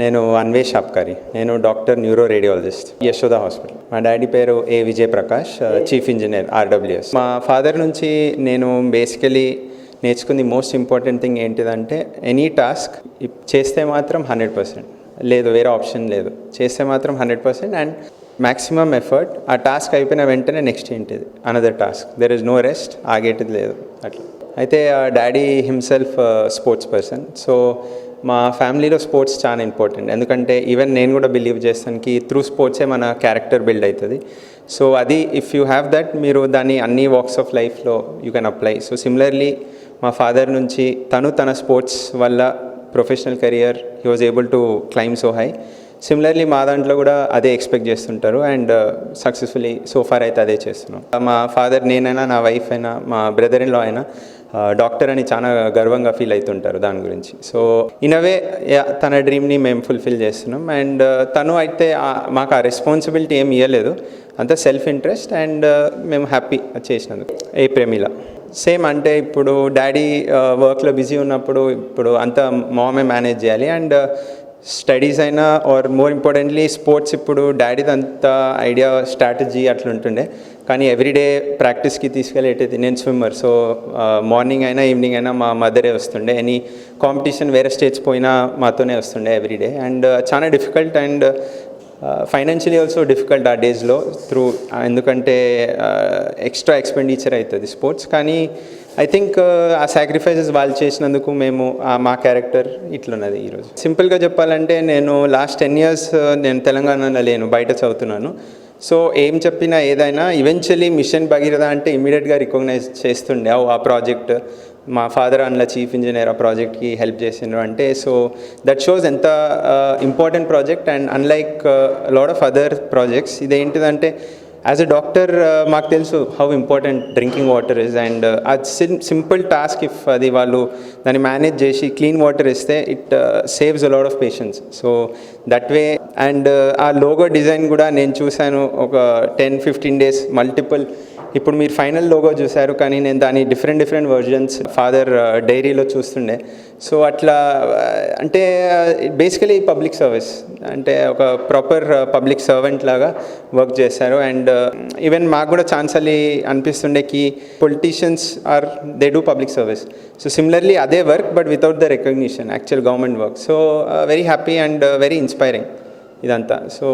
నేను అన్వేష్ షాప్కారి నేను doctor neuro radiologist Yashoda hospital. మా డాడీ పేరు A Vijay Prakash chief engineer RWS మా ఫాదర్ నుంచి నేను బేసికలీ నేర్చుకుంది మోస్ట్ ఇంపార్టెంట్ థింగ్ ఏంటిదంటే ఎనీ టాస్క్ చేస్తే మాత్రం హండ్రెడ్ పర్సెంట్ లేదు వేరే ఆప్షన్ లేదు. చేస్తే మాత్రం hundred percent and maximum effort ఆ టాస్క్ అయిపోయిన వెంటనే నెక్స్ట్ ఏంటిది? Another task there is no rest ఆగేటిది లేదు. అట్లా. అయితే daddy himself sports person so మా ఫ్యామిలీలో స్పోర్ట్స్ చాలా ఇంపార్టెంట్. ఎందుకంటే ఈవెన్ నేను కూడా బిలీవ్ చేస్తానికి త్రూ స్పోర్ట్సే మన క్యారెక్టర్ బిల్డ్ అవుతుంది సో అది ఇఫ్ యూ హ్యావ్ దట్ మీరు దాన్ని అన్ని వాక్స్ ఆఫ్ లైఫ్లో you can apply so similarly మా ఫాదర్ నుంచి తను తన స్పోర్ట్స్ వల్ల professional career he was able to climb so high similarly మా దాంట్లో కూడా అదే ఎక్స్పెక్ట్ చేస్తుంటారు అండ్ సక్సెస్ఫుల్లీ సో ఫార్ అయితే అదే చేస్తున్నాం. మా ఫాదర్ నేనైనా నా వైఫ్ అయినా మా బ్రదర్ ఇన్ లా అయినా డాక్టర్ అని చాలా గర్వంగా ఫీల్ అవుతుంటారు దాని గురించి. సో ఇన్ అవే తన డ్రీమ్ని మేము ఫుల్ఫిల్ చేస్తున్నాం. అండ్ తను అయితే మాకు ఆ రెస్పాన్సిబిలిటీ ఏమి ఇవ్వలేదు అంతా సెల్ఫ్ ఇంట్రెస్ట్ అండ్ మేము హ్యాపీ చేసినందుకు. ఏ ప్రేమిలా. సేమ్ అంటే ఇప్పుడు డాడీ వర్క్లో బిజీ ఉన్నప్పుడు ఇప్పుడు అంతా మామే మేనేజ్ చేయాలి. అండ్ స్టడీస్ అయినా ఆర్ మోర్ ఇంపార్టెంట్లీ స్పోర్ట్స్ ఇప్పుడు డాడీది అంత ఐడియా స్ట్రాటజీ అట్లా ఉంటుండే. కానీ ఎవ్రీడే ప్రాక్టీస్కి తీసుకెళ్ళేటది నేను స్విమ్మర్ సో మార్నింగ్ అయినా ఈవినింగ్ అయినా మా మదరే వస్తుండే. ఎనీ కాంపిటీషన్ వేరే స్టేట్స్ పోయినా మాతోనే వస్తుండే ఎవ్రీడే అండ్ చాలా difficult and financially also difficult ఆ డేస్లో త్రూ ఎందుకంటే ఎక్స్ట్రా ఎక్స్పెండిచర్ అవుతుంది స్పోర్ట్స్ కానీ ఐ థింక్ uh, ఆ సాక్రిఫైసెస్ వాళ్ళు చేసినందుకు మేము ఆ మా క్యారెక్టర్ ఇట్లున్నది ఈరోజు. సింపుల్గా చెప్పాలంటే నేను లాస్ట్ టెన్ ఇయర్స్ నేను తెలంగాణలో లేను బయట చదువుతున్నాను. సో ఏం చెప్పినా ఏదైనా ఈవెన్చువలీ మిషన్ భగీరథ అంటే ఇమీడియట్గా రికగ్నైజ్ చేస్తుండే. ఆ ప్రాజెక్ట్ మా ఫాదర్ అందులో చీఫ్ ఇంజనీర్ ఆ ప్రాజెక్ట్కి హెల్ప్ చేసిండ్రు అంటే సో దట్ షోస్ ఎంత important project and unlike lot of other projects ఇదేంటిదంటే as a doctor మాకు తెలుసు how important drinking water is and అది సింపుల్ టాస్క్ ఇఫ్ అది వాళ్ళు దాన్ని మేనేజ్ చేసి క్లీన్ వాటర్ ఇస్తే it saves a lot of patients so that way and ఆ logo design కూడా నేను చూశాను ఒక టెన్ ఫిఫ్టీన్ డేస్ మల్టిపుల్ ఇప్పుడు మీరు ఫైనల్ లోగో చూశారు కానీ నేను దాని డిఫరెంట్ డిఫరెంట్ వర్జన్స్ ఫాదర్ డైరీలో చూస్తుండే. సో అట్లా uh, అంటే బేసికలీ పబ్లిక్ సర్వీస్ అంటే ఒక ప్రాపర్ పబ్లిక్ సర్వెంట్ లాగా వర్క్ చేశారు. అండ్ ఈవెన్ uh, మాకు కూడా ఛాన్సలీ అనిపిస్తుండే కి politicians are they do public service so similarly అదే work but without the recognition actual government work so very happy and very inspiring ఇదంతా. So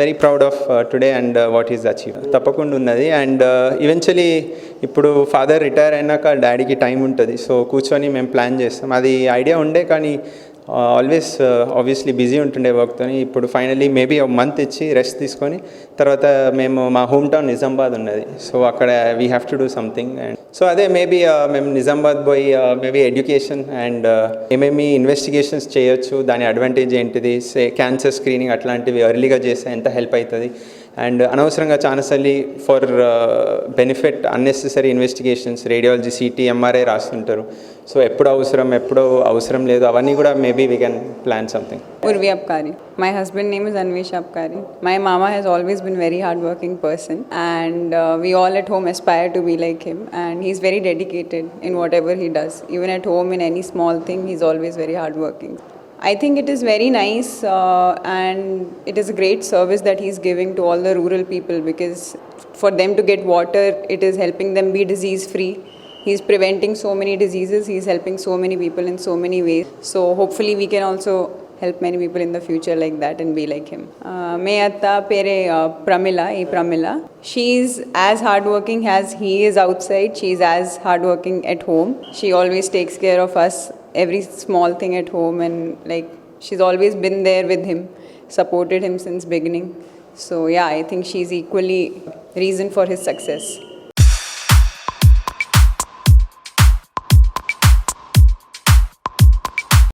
very proud of today and what is achieve తప్పకుండా ఉన్నది and eventually ఇప్పుడు father retire అయినాక డాడీకి time ఉంటుంది. So కూర్చొని మేము ప్లాన్ చేస్తాం. అది ఐడియా ఉండే కానీ ఆల్వేస్ ఆబ్వియస్లీ బిజీ ఉంటుండే వర్క్తో ఇప్పుడు ఫైనలీ మేబీ ఒక మంత్ ఇచ్చి రెస్ట్ తీసుకొని తర్వాత మేము మా హోమ్ టౌన్ నిజామాబాద్ ఉన్నది. సో అక్కడ we have to do something and so అదే మేబీ uh, మేము నిజామాబాద్ పోయి మేబీ ఎడ్యుకేషన్ అండ్ ఏమేమి ఇన్వెస్టిగేషన్స్ చేయొచ్చు. దాని అడ్వాంటేజ్ ఏంటిది? సే క్యాన్సర్ స్క్రీనింగ్ అట్లాంటివి ఎర్లీగా చేస్తే ఎంత హెల్ప్ అవుతుంది? అండ్ అనవసరంగా చాలాసార్లు for benefit unnecessary investigations radiology CT MRI రాస్తుంటారు so ఎప్పుడు అవసరం ఎప్పుడు అవసరం లేదు అవన్నీ కూడా maybe we can plan something Urvi Apkari. My husband name is Anvesh Apkari. My mama has always been very hardworking person and uh, we all at home aspire to be like him and he's very dedicated in whatever he does. Even at home in any small thing he's always very hardworking. I think it is very nice uh, and it is a great service that he's giving to all the rural people because for them to get water it is helping them be disease free he's preventing so many diseases he's helping so many people in so many ways. So hopefully we can also help many people in the future like that and be like him. Uh, may atta pere uh, pramila e pramila. She's as hardworking as he is outside. She's as hardworking at home. She always takes care of us every small thing at home and like she's always been there with him supported him since beginning. So yeah i think she's equally reason for his success